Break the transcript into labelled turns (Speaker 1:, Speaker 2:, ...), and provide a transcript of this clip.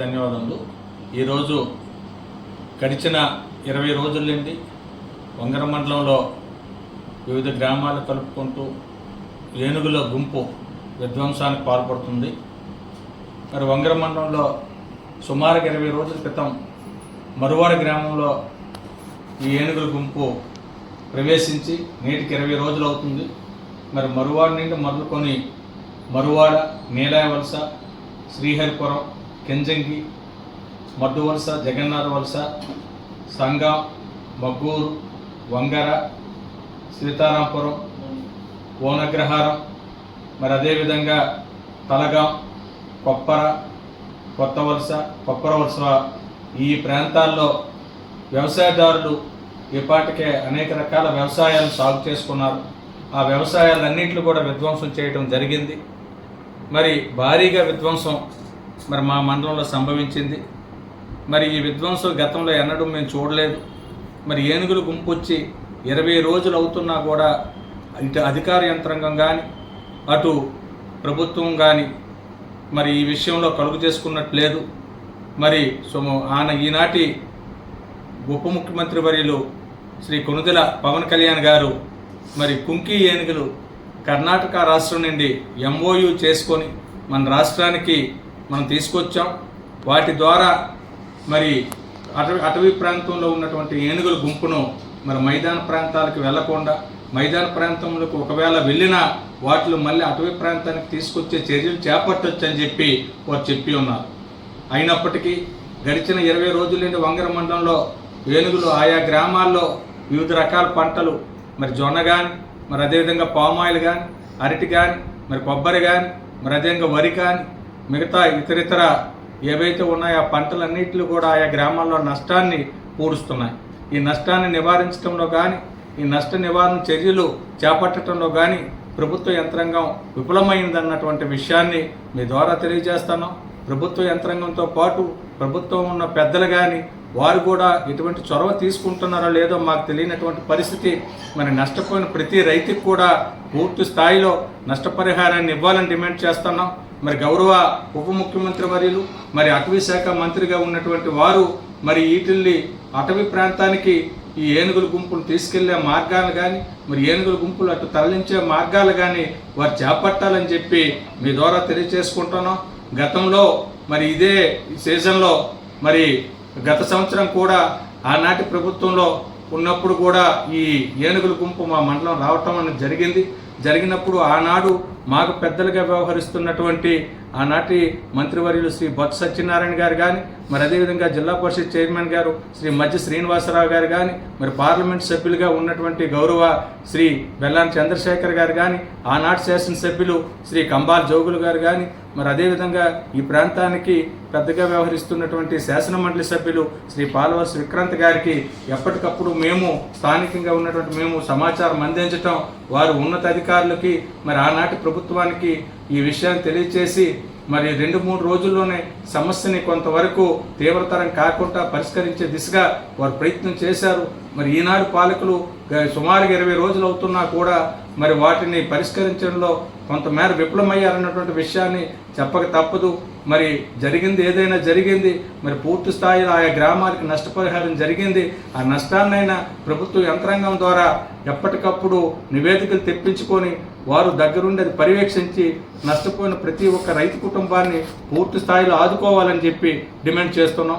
Speaker 1: ధన్యవాదములు. ఈరోజు గడిచిన ఇరవై రోజుల నుండి వంగర మండలంలో వివిధ గ్రామాలు కలుపుకుంటూ ఏనుగుల గుంపు విధ్వంసానికి పాల్పడుతుంది. మరి వంగర మండలంలో సుమారుగా ఇరవై రోజుల క్రితం మరువాడ గ్రామంలో ఈ ఏనుగుల గుంపు ప్రవేశించి నేటికి ఇరవై రోజులు అవుతుంది. మరి మరువాడ నుండి మొదలుకొని మరువాడ నీలాయ వలస శ్రీహరిపురం కెంజంగి మడ్డు వలస జగన్నాథ వలస సంగం మగ్గూరు వంగర సీతారాంపురం ఓనగ్రహారం మరి అదేవిధంగా తలగాం కొప్పర కొత్త వలస కొప్పర వలస ఈ ప్రాంతాల్లో వ్యవసాయదారులు ఇప్పటికే అనేక రకాల వ్యవసాయాలు సాగు చేసుకున్నారు. ఆ వ్యవసాయాలన్నింటిలో కూడా విధ్వంసం చేయడం జరిగింది. మరి భారీగా విధ్వంసం మరి మా మండలంలో సంభవించింది. మరి ఈ విధ్వంసం గతంలో ఎన్నడూ మేము చూడలేదు. మరి ఏనుగులు గుంపు వచ్చి ఇరవై రోజులు అవుతున్నా కూడా ఇటు అధికార యంత్రాంగం కానీ అటు ప్రభుత్వం కానీ మరి ఈ విషయంలో కలుగు చేసుకున్నట్టు లేదు. మరి సో ఆయన ఈనాటి ఉప ముఖ్యమంత్రి వర్యులు శ్రీ కొనుదెల పవన్ కళ్యాణ్ గారు మరి కుంకి ఏనుగులు కర్ణాటక రాష్ట్రం నుండి ఎంఓయు చేసుకొని మన రాష్ట్రానికి మనం తీసుకొచ్చాం. వాటి ద్వారా మరి అటవీ అటవీ ప్రాంతంలో ఉన్నటువంటి ఏనుగుల గుంపును మరి మైదాన ప్రాంతాలకు వెళ్ళకుండా మైదాన ప్రాంతంలోకి ఒకవేళ వెళ్ళినా వాటిలో మళ్ళీ అటవీ ప్రాంతానికి తీసుకొచ్చే చర్యలు చేపట్టొచ్చు అని చెప్పి వారు చెప్పి ఉన్నారు. అయినప్పటికీ గడిచిన ఇరవై రోజుల నుండి వంగర మండలంలో ఏనుగులు ఆయా గ్రామాల్లో వివిధ రకాల పంటలు మరి జొన్న కానీ మరి అదేవిధంగా పామాయిల్ కానీ అరటి కానీ మరి కొబ్బరి కానీ మరి అదేవిధంగా వరి కానీ మిగతా ఇతరితర ఏవైతే ఉన్నాయో ఆ పంటలన్నింటిలో కూడా ఆయా గ్రామాల్లో నష్టాన్ని పూడుస్తున్నాయి ఈ నష్టాన్ని నివారించడంలో కానీ ఈ నష్ట నివారణ చర్యలు చేపట్టడంలో కానీ ప్రభుత్వ యంత్రాంగం విఫలమైందన్నటువంటి విషయాన్ని మీ ద్వారా తెలియజేస్తాను. ప్రభుత్వ యంత్రాంగంతో పాటు ప్రభుత్వం ఉన్న పెద్దలు కానీ వారు కూడా ఎటువంటి చొరవ తీసుకుంటున్నారో లేదో మాకు తెలియనటువంటి పరిస్థితి. మరి నష్టపోయిన ప్రతి రైతుకు కూడా పూర్తి స్థాయిలో నష్టపరిహారాన్ని ఇవ్వాలని డిమాండ్ చేస్తున్నాం. మరి గౌరవ ఉప ముఖ్యమంత్రి వర్యులు మరి అటవీ శాఖ మంత్రిగా ఉన్నటువంటి వారు మరి వీటిల్ని అటవీ ప్రాంతానికి ఈ ఏనుగుల గుంపులు తీసుకెళ్ళే మార్గాలు కానీ మరి ఏనుగుల గుంపులు అటు తరలించే మార్గాలు కానీ వారు చేపట్టాలని చెప్పి మీ ద్వారా తెలియజేసుకుంటున్నాం. గతంలో మరి ఇదే సీజన్లో మరి గత సంవత్సరం కూడా ఆనాటి ప్రభుత్వంలో ఉన్నప్పుడు కూడా ఈ ఏనుగుల గుంపు మా మండలం రావటం అనేది జరిగింది. జరిగినప్పుడు ఆనాడు మాకు పెద్దలుగా వ్యవహరిస్తున్నటువంటి ఆనాటి మంత్రివర్యులు శ్రీ బొత్స సత్యనారాయణ గారు కానీ మరి అదేవిధంగా జిల్లా పరిషత్ చైర్మన్ గారు శ్రీ మధ్య శ్రీనివాసరావు గారు కానీ మరి పార్లమెంట్ సభ్యులుగా ఉన్నటువంటి గౌరవ శ్రీ బెల్లాన్ చంద్రశేఖర్ గారు కానీ ఆనాటి శాసనసభ్యులు శ్రీ కంబాల్ జోగులు గారు కానీ మరి అదేవిధంగా ఈ ప్రాంతానికి పెద్దగా వ్యవహరిస్తున్నటువంటి శాసన మండలి సభ్యులు శ్రీ పాలవాసు విక్రాంత్ గారికి ఎప్పటికప్పుడు మేము స్థానికంగా ఉన్నటువంటి మేము సమాచారం అందించటం వారు ఉన్నతాధికారులకి మరి ఆనాటి ప్రభుత్వానికి ఈ విషయాన్ని తెలియచేసి మరి రెండు మూడు రోజుల్లోనే సమస్యని కొంతవరకు తీవ్రతరం కాకుండా పరిష్కరించే దిశగా వారు ప్రయత్నం చేశారు. మరి ఈనాడు పాలకులు సుమారుగా ఇరవై రోజులు అవుతున్నా కూడా మరి వాటిని పరిష్కరించడంలో కొంతమేర విఫలమయ్యారన్నటువంటి విషయాన్ని చెప్పక తప్పదు. మరి జరిగింది ఏదైనా జరిగింది మరి పూర్తి స్థాయిలో ఆయా గ్రామాలకు నష్టపరిహారం జరిగింది ఆ నష్టాన్నైనా ప్రభుత్వ యంత్రాంగం ద్వారా ఎప్పటికప్పుడు నివేదికలు తెప్పించుకొని వారు దగ్గరుండి అది పర్యవేక్షించి నష్టపోయిన ప్రతి ఒక్క రైతు కుటుంబాన్ని పూర్తి స్థాయిలో ఆదుకోవాలని చెప్పి డిమాండ్ చేస్తున్నాం.